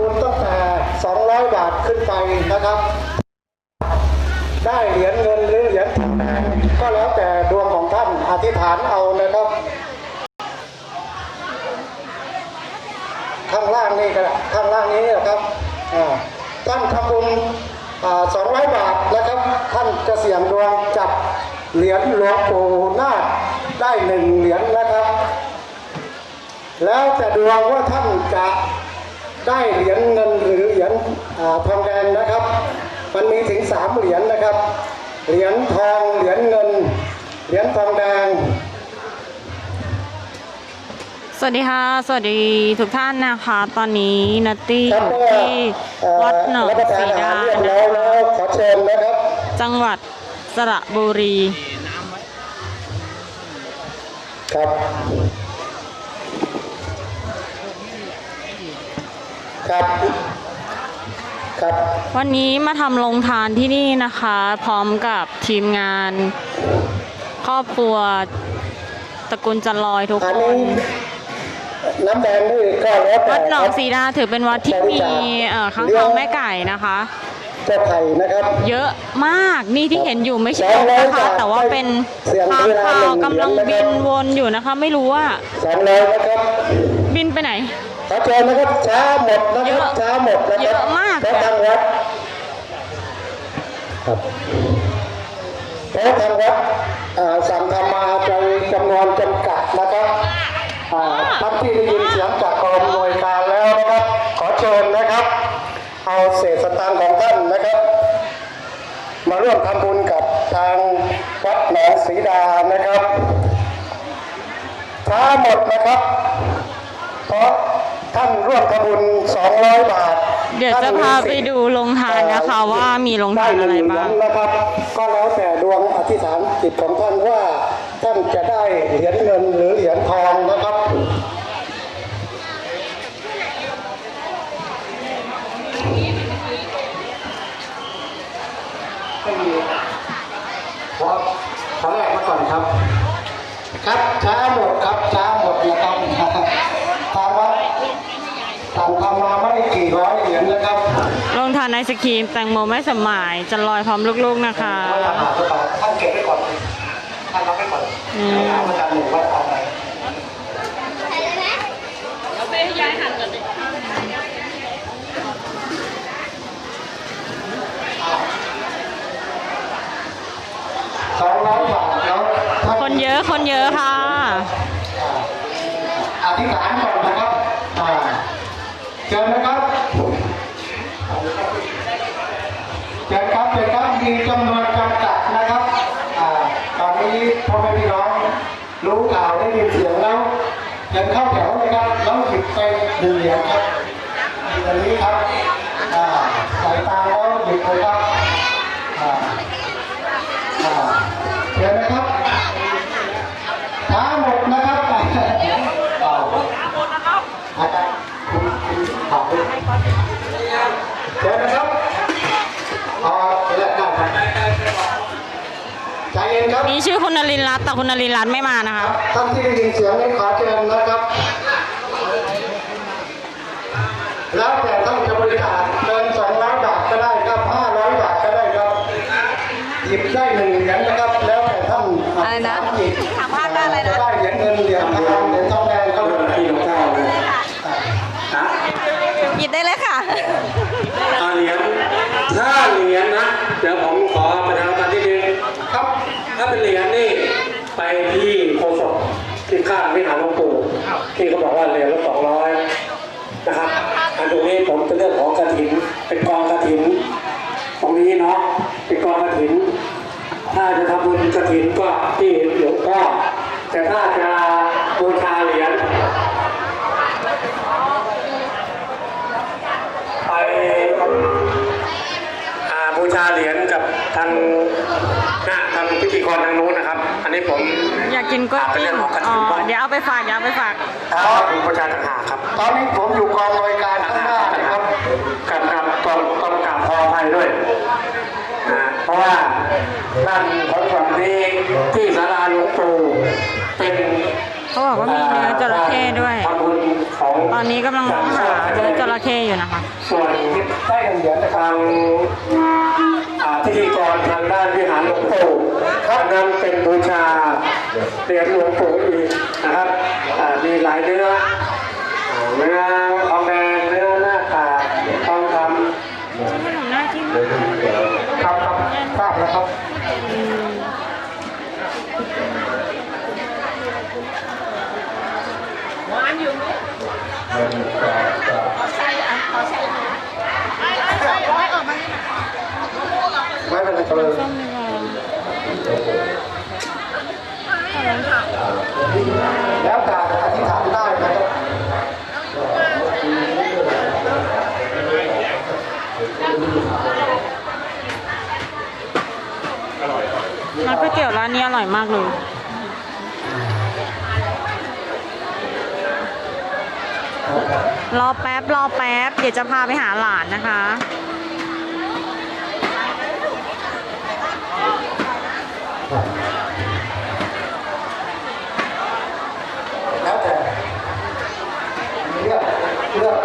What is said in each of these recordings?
บุญตั้งแต่ 200 บาทขึ้นไปนะครับ ได้เหรียญเงินหรือเหรียญทองก็แล้วแต่ดวงของท่านอธิษฐานเอานะครับ ข้างล่างนี่ก็ข้างล่างนี้นะครับท่านทำบุญสองร้อยบาทนะครับ ท่านจะเสี่ยงดวงจับเหรียญหลวงปู่นาคได้หนึ่งเหรียญนะครับ แล้วแต่ดวงว่าท่านจะ ได้เหรียญเงินหรือเหรียญอาทองแดงนะครับ มันมีถึงสามเหรียญนะครับ เหรียญทองเหรียญเงิน เหรียญทองแดงสวัสดีค่ะ สวัสดีทุกท่านนะคะ ตอนนี้นัตตี้อครับยู่เมื่อที่เอ่อวัดหนองรับประทาสีนอาดาหารเรียบนะร้อยคะแล้วขอเชิญนะครับจังหวัดสระบุรี ครับ ครับ ครับ วันนี้มาทำลงทานที่นี่นะคะ พร้อมกับทีมงาน ครอบครัวตระกูลจันลอยทุกอันคนี้น น้ำแดงนี่ก็แล้วแต่วัดหนองครับสีดาถือเป็นวัดที่มีเอ่อข้างคาวแม่ไก่นะคะ เจ้าไข่นะครับ เยอะมากนี่ที่เห็นอยู่ไม่ใช่สองร้อยนะคะบาทแต่ว่าเป็นเสียงข้างเวลาคาหนึ่วงกำลังเหรีบิยญนนะครับวนอยู่นะคะ ไม่รู้ว่า สองร้อยนะครับบินไปไหน ขอเชิญนะครับช้าหมดนะคเยรับอะช้าหมดนะคเยรับอะมากเพราะทางวัดครับเพราะทางวัดอ่าสั่งทำมาโดยจำนวนจำกัดนะครับอ่าท่านที่ได้ยินเสียงจากกองหน่วยการแล้วนะครับ ขอเชิญนะครับ เอาเศษสตางค์ของท่านนะครับ มาร่วมทำบุญกับทางวัดหนองศรีดานะครับช้าหมดนะครับเพราะ ท่านร่วมทำบุญ200 บาทเดี๋ยวจะพาไปดูโรงทานนะคะว่ามีโรงทานอะไรบ้างด้หนึ่เหยญนะครับ ก็แล้วแต่ดวงอธิษฐานจิตของท่านว่าท่านจะได้เหรียญเงินหรือเหรียญทองนะครับไม่มีขอขอแรกมาก่อนครับ ครับช้าหมดครับช้าหมดนะครับทางวัด สั่งทำมาไม่กี่ร้อยเหรียญนะครับโรงทานไอศครีมแตงโมแม่สมหมายจะลอยพร้อมลูกๆนะคะร้อยบาทก็บาทท่านเก็บไว้ก่อนท่านรับไว้ก่อนอืมถามอาจารย์หนึ่งว่าเอาไหนสองร้อยบาทแล้วท่านคนเยอะคนเยอะค่ะ อธิษฐานก่อนนะครับอ่าเชิญนะครับเชิญครับเชิญครับ มีจำนวนจำกัดนะครับอ่าตอนนี้พ่อแม่พี่น้องรู้ข่าวได้ยินเสียงแล้วเดินเข้าแถวเลยครับแล้วหยิบไปหนึ่งเหรียญครับอันนี้ครับอ่าสายตาแล้วหยิบเลยครับอ่าอ่าเชิญนะครับช้าหมดนะครับเอาอาจารย์คุณคุณถามด้ว นครับมีชื่อคุณนรินทร์รัตน์แต่คุณนรินทร์รัตน์ไม่มานะคะท่านที่ได้ยินเสียงนี้ขอเชิญนะครับ แล้วแต่ท่านจะบริจาคเกิน200บาทก็ได้ครับ500บาทก็ได้ครับ หยิบได้หนึ่งเหรียญนะครับ แล้วแต่ท่านอะไรนะหยิบถามภาพได้อะไรนะจได้เหรียญเงินเหรียญทองเหรียญทองแดงก็ได้ที่หลวงพ่อเลยฮะหยิบได้เลยค่ะเอาเหรียญถ้าเหรียญนะ เดี๋ยวผมขอประชาสัมพันธ์นิดนึง ครับ ถ้าเป็นเห รียญนี่ไปที่โคศกที่ข้างวิหารหลวงปู่ที่เขาบอกว่าเหรียญละสองร้อยนะครับอันตรงนี้ผมเป็นเรื่องของกระถินเป็นกองกระถิน ตรงนี้เนาะเป็นกองกระถิน ถ้าจะทำบุญกระถินก็ที่หลวงพ่อแต่ถ้าจะบูชาเหรียญไปบูชาเหรียญกับทางหน้าทางพิธีก รทางนู้นนะครับ อันนี้ผม อยากกินกล้วยปิ้งอ๋อเดี๋ยวเอาไปฝากเดี๋ยวเอาไปฝากขอบูชาต่างหากครับ ตอนนี้ผมอยู่กองบริการข้างหน้านะครับกับกับต้องต้องกราบขออภัยด้วยนะเพราะว่าด้านของฝั่งนี้ที่ศาลาหลวงปู่เป็นเขาบอกว่ามีเนื้อจระเข้ด้วย ทำบุญของตอนอนนี้กำลังมองหาเนื้อจระเข้อยู่นะคะ ส่วนได้เหรียญนะครับทางอ่า พิธีกรทางด้านวิหารหลวงปู่ท่านนั้นเป็นบูชาเหรียญหลวงปู่อีกนะครับมีหลายเนื้อเนื้อทองแดงเนื้อหน้ากาทองคำครับครับทราบแล้วครับไม่เป็นไรครับเลย ส้มดีกว่าแล้วแต่อธิษฐานได้นะครับร้านก๋วยเตี๋ยวร้านนี้อร่อยมากเลยรอแป๊บรอแป๊บ เดี๋ยวจะพาไปหาหลานนะคะ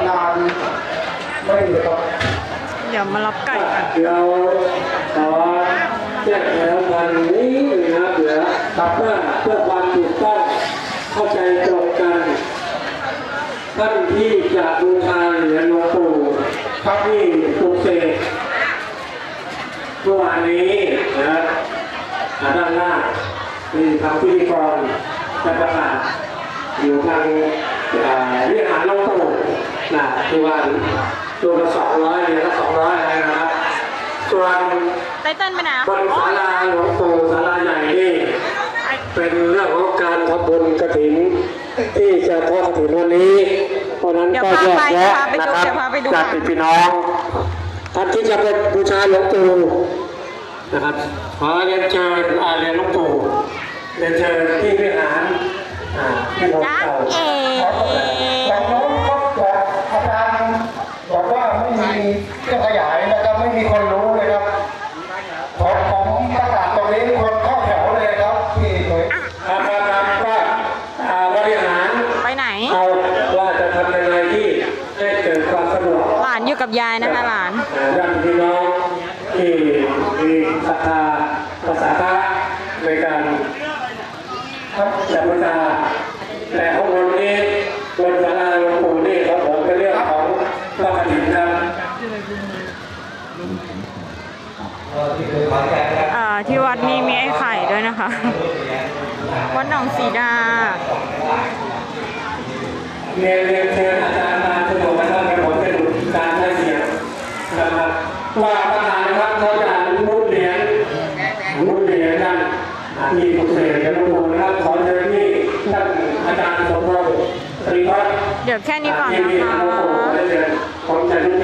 นานไม่เหลือครับเดี๋ยวมารับไก่กันเดี๋ยวขอแจ้งแล้ววันนี้นะครับเดี๋ยวตัดเพื่อเพื่อความถูกต้องเข้าใจตรงกันท่านที่จะบูชาเหรียญหลวงปู่ท่านที่ปลุกเสกเมื่อวานนี้นะครับอ่าด้านหน้ามีทางพิธีกรจะประกาศอยู่ทางอ่าวิหารหลวงปู่นะ ที่ว่าตัวละสองร้อยเหรียญละสองร้อยอะไรนะครับ ส่วนไตเติ้ลไปไหนบนศาลาหลวงปู่ศาลาใหญ่นี่เป็นเรื่องของการทำบุญกระถิน ที่จะทอดกระถินวันนี้ เพราะฉะนั้นก็แยกแยะนะครับญาติพี่น้องท่านที่จะเป็นบูชาหลวงปู่นะครับขอเรียนเชิญอาเรียนหลวงปู่เรียนเชิญที่วิหารอ่าที่ผมจ้าเก่าเอ๋อย่างน้องก็จะอาจารย์บอกว่าไม่มีเครื่องขยายนะครับ ไม่มีคนรู้เลยครับผมผมประกาศตรงนี้คนเข้าแถวเลยครับพี่หน่วย ครับครับครับว่าอ่าบริหาร ไปไหน เอาว่าจะทำยังไงที่ให้เกิดความสะดวก หลาน อยู่กับยายนะคะหลานญาติพี่น้องที่มีศรัทธาภาษาพระในการจัดบูชาแต่ข้างบนนี้บนศาลาหลวงปู่นี่ครับผมเป็นเรื่องของพระกฐินครับเอ่อที่วัดนี้มีไอ้ไข่ด้วยนะคะ วัดหนองสีดาเรียนเรียนเชิญอาจารย์มา ว่าประธานนะครับเขาจะมุดเหรียญมุดเหรียญกันมีตุกเสกกันทุกคนนะครับขอเชิญนี่ท่านอาจารย์สมพงศ์ตรีพัฒน์เดี๋ยวแค่นี้ก่อนนะคะ